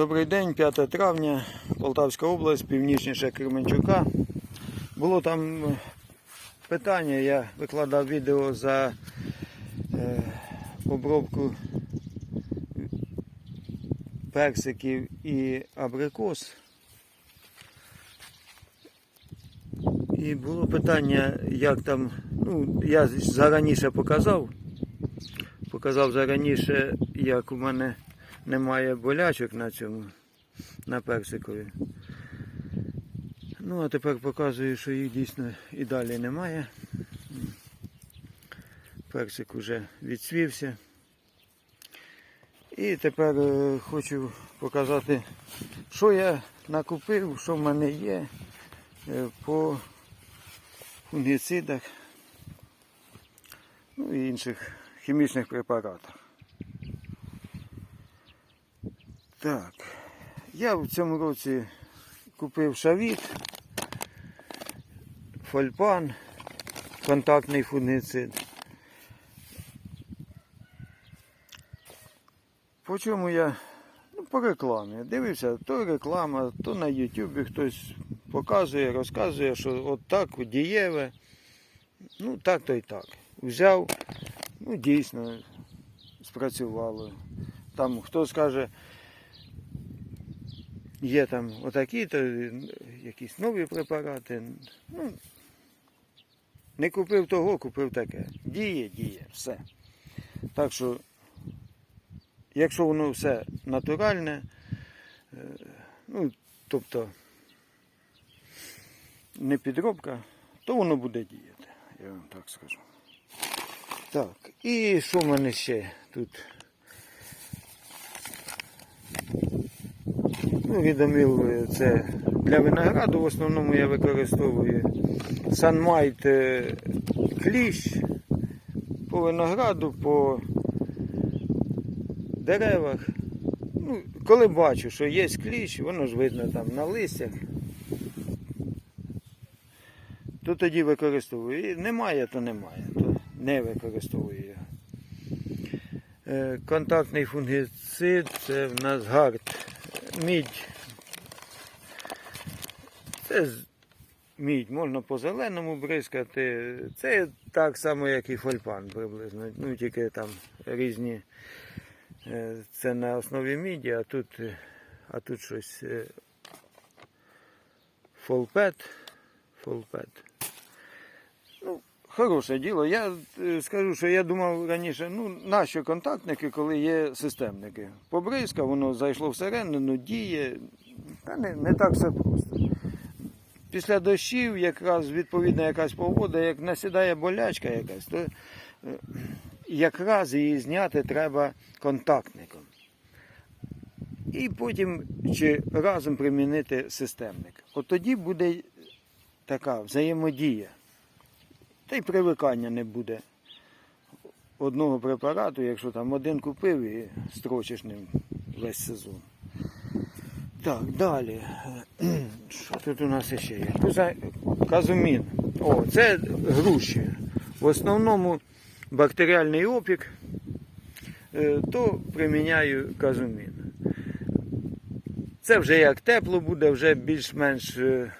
Добрий день, 5 травня, Полтавська область, північніше Кременчука. Було там е, питання, я викладав відео за е, обробку персиків і абрикос. І було питання, як там, ну, я зараніше показав, показав зараніше, як у мене немає болячок на цьому, на персикові. Ну, а тепер показую, що їх дійсно і далі немає. Персик уже відсвівся. І тепер е, хочу показати, що я накупив, що в мене є е, по фунгіцидах, ну і інших хімічних препаратах. Так, я в цьому році купив шавіт, фольпан, контактний фунгицид. По чому я ну, по рекламі дивився, то реклама, то на Ютубі хтось показує, розказує, що от так дієве. Ну так то й так. Взяв, ну дійсно спрацювало. Там хто скаже, Є там отакі, то якісь нові препарати. Ну, не купив того, купив таке. Діє, діє, все. Так що, якщо воно все натуральне, е, ну, тобто не підробка, то воно буде діяти, я вам так скажу. Так, і що в мене ще тут? Ну, відоміл е, це для винограду в основному я використовую санмайт е, кліщ по винограду, по деревах. Ну, коли бачу, що є кліщ, воно ж видно там на листях, то тоді використовую. І немає, то немає, то не використовую його. Е, Контактний фунгіцид це в нас гард мідь. Це мідь, можна по зеленому бризкати. Це так само, як і фольпан приблизно. Ну тільки там різні. е, Це на основі міді, а тут, е, а тут щось е, фолпет. Фолпет. Ну, хороше діло. Я е, скажу, що я думав раніше, ну, нащо контактники, коли є системники. Побризка, воно зайшло всередину, діє. Та не, не так все просто. Після дощів, якраз відповідна якась погода, як насідає болячка якась, то е, якраз її зняти треба контактником. І потім чи разом примінити системник. От тоді буде така взаємодія. Та й привикання не буде одного препарату, якщо там один купив і строчиш ним весь сезон. Так, далі. Що тут у нас ще є? Казумін. О, це груші. В основному бактеріальний опік, е, то приміняю казумін. Це вже як тепло буде, вже більш-менш е,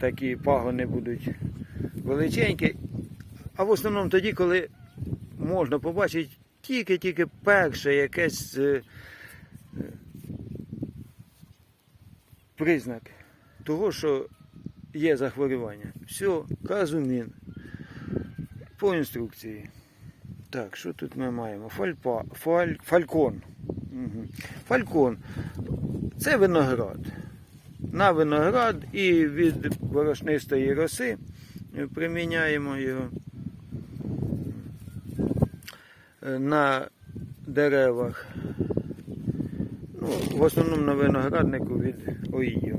такі пагони будуть величенькі. А в основному тоді, коли можна побачити тільки-тільки перше якесь е, е, признак того, що є захворювання. Все, казумін. По інструкції. Так, що тут ми маємо? Фальпа, фаль, фалькон. Угу. Фалькон. Це виноград. На виноград і від борошнистої роси приміняємо його Е, на деревах. Ну, в основному на винограднику від оїдів.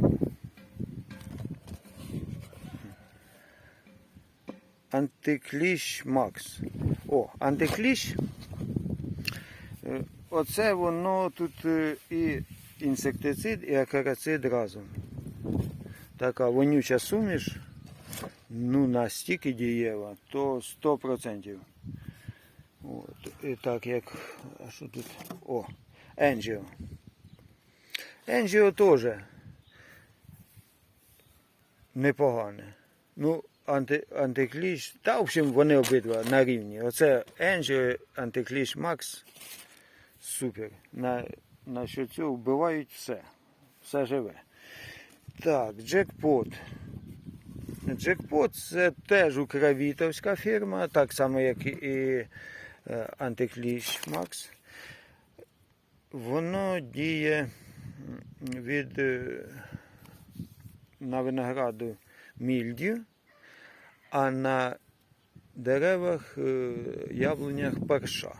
Антикліщ Макс. О, антикліщ. Е, Оце воно тут е, і інсектицид, і акарацид разом. Така вонюча суміш, ну настільки дієва, то 100%. От, і так як. А що тут? О, Енджіо. Енджіо теж непогане. Ну, анти, антикліш, та, в общем, вони обидва на рівні. Оце Енджіо, антикліш Макс. Супер. На, на що цього вбивають все. Все живе. Так, джекпот. Джекпот це теж укравітовська фірма, так само, як і е, антикліш Макс. Воно діє від е, на винограду мільдю, а на деревах е, яблунях парша.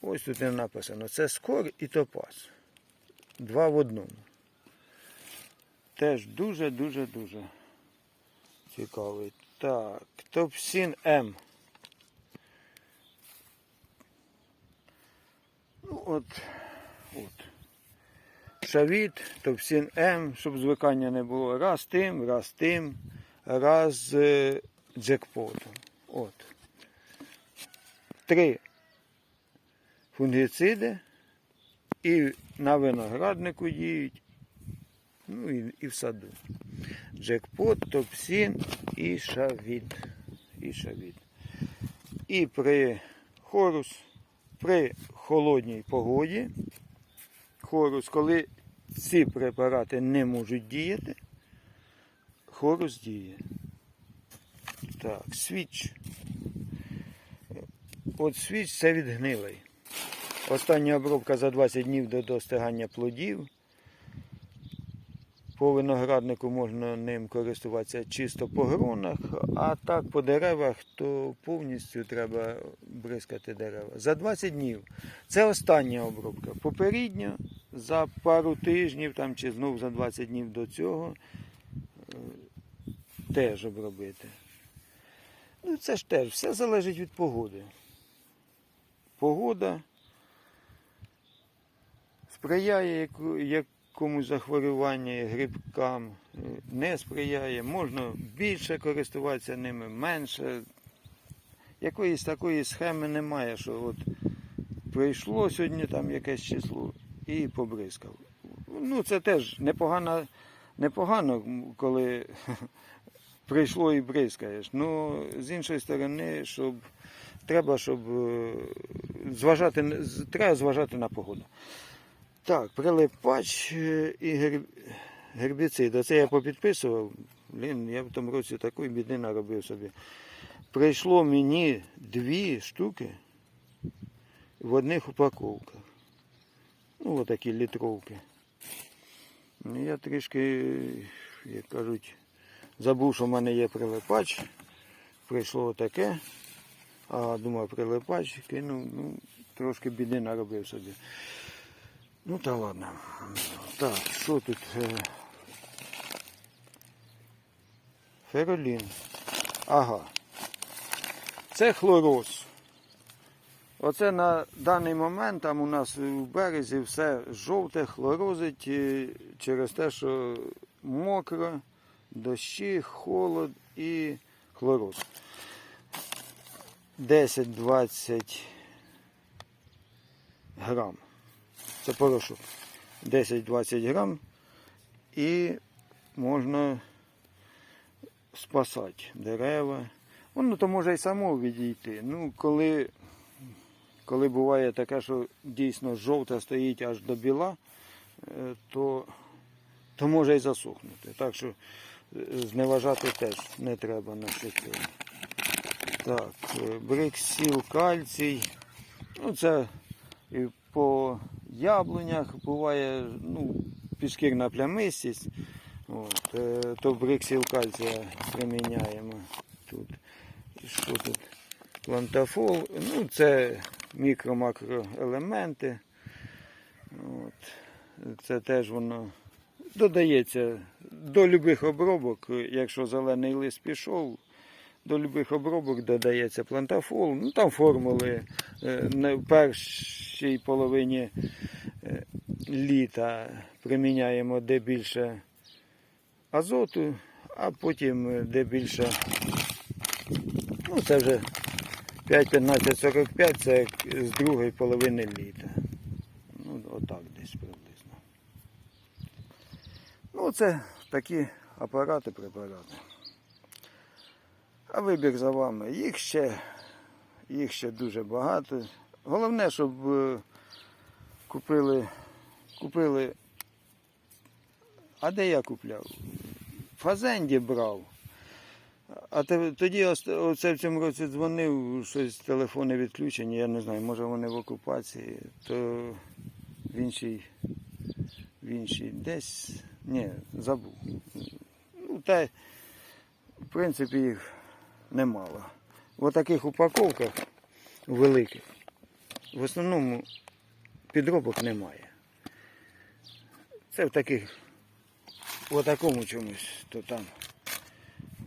Ось тут і написано. Це скор і топаз. Два в одному. Теж дуже-дуже дуже цікавий. Так, Топсін М. Ну, от, от. Шавіт, Топсін М, щоб звикання не було. Раз тим, раз тим, раз е, джекпотом. От. Три фунгіциди і на винограднику діють, ну і, і в саду. Джекпот, топсін і шавіт. І шавіт. І при хорус, при холодній погоді, хорус, коли ці препарати не можуть діяти, хорус діє. Так, свіч. От свіч це від. Остання обробка за 20 днів до достигання плодів. По винограднику можна ним користуватися чисто по гронах, а так по деревах, то повністю треба бризкати дерева. За 20 днів. Це остання обробка. Попередньо за пару тижнів там, чи знов за 20 днів до цього е, теж обробити. Ну, це ж теж все залежить від погоди. Погода сприяє яку- якомусь захворюванню, грибкам, е, не сприяє. Можна більше користуватися ними, менше. Якоїсь такої схеми немає, що от прийшло сьогодні там якесь число і побризкав. Ну, це теж непогано, непогано коли прийшло і бризкаєш. Ну, з іншої сторони, щоб треба, щоб е, зважати, треба зважати на погоду. Так, прилипач е, і герб... гербіцид. Оце я попідписував. Блін, я в тому році такої біди наробив собі. Прийшло мені дві штуки в одних упаковках. Ну, отакі літровки. Я трішки, як кажуть, забув, що в мене є прилипач. Прийшло таке. А думав, прилипач, кинув, ну, трошки біди наробив собі. Ну та ладно. Так, що тут? е? Феролін. Ага. Це хлороз. Оце на даний момент там у нас в березі все жовте хлорозить е, через те, що мокро, дощі, холод і хлороз. 10-20 грам. Це порошок. 10-20 грам і можна спасати дерева. Воно то може і само відійти. Ну, коли, коли буває таке, що дійсно жовте стоїть аж до біла, е, то, то може і засохнути. Так що е, зневажати теж не треба на все цього. Так, е, бриксіл, кальцій. Ну, це і по яблунях буває ну, підшкірна плямистість. От, е, то бриксіл кальція приміняємо тут. Що тут? Плантафол. Ну, це мікро-макроелементи. Це теж воно додається до любих обробок, якщо зелений лист пішов, до любих обробок додається плантафол. Ну там формули е, в першій половині е, літа приміняємо де більше азоту, а потім е, де більше. Ну, це вже 5, 15, 45, це з другої половини літа. Ну, отак десь приблизно. Ну, це такі апарати, препарати. А вибір за вами. Їх ще, їх ще дуже багато. Головне, щоб е, купили, купили. А де я купляв? В Фазенді брав. А тоді оце в цьому році дзвонив, щось телефони відключені, я не знаю, може вони в окупації, то в іншій, в іншій десь, ні, забув. Ну, та, в принципі, їх немало. В таких упаковках великих, в основному підробок немає. Це в таких, в такому чомусь, то там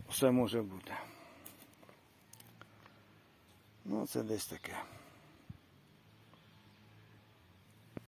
все може бути. Ну, це десь таке.